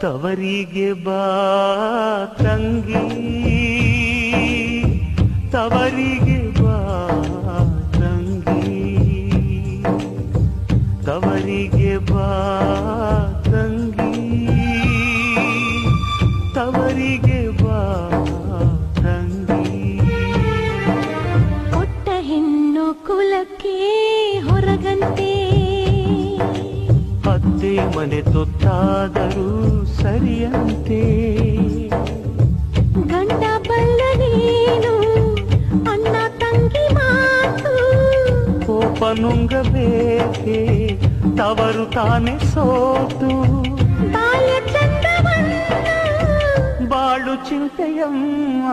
ತವರಿಗೆ ಬಾ ತಂಗಿ. ತವರಿಗೆ ಬಾ ತಂಗಿ. ತವರಿಗೆ ಬಾ ತಂಗಿ. ತವರಿಗೆ ಬಾ ತಂಗಿ. ಅತ್ತೆ ಮನೆ ತೊತ್ತಾದರೂ ಸರಿಯಂತೆ ಗಂಡ ಬಲ್ಲ ನೀನು ಅಣ್ಣ ತಂಗಿ ಮಾತು ಕೋಪ ನುಂಗಬೇಕೆ ತವರು ತಾನೆ ಸೋತು ಬಾಲ್ಯ ಚಂದವನ್ನ ಬಾಳು ಚಿಂತೆಯಮ್ಮ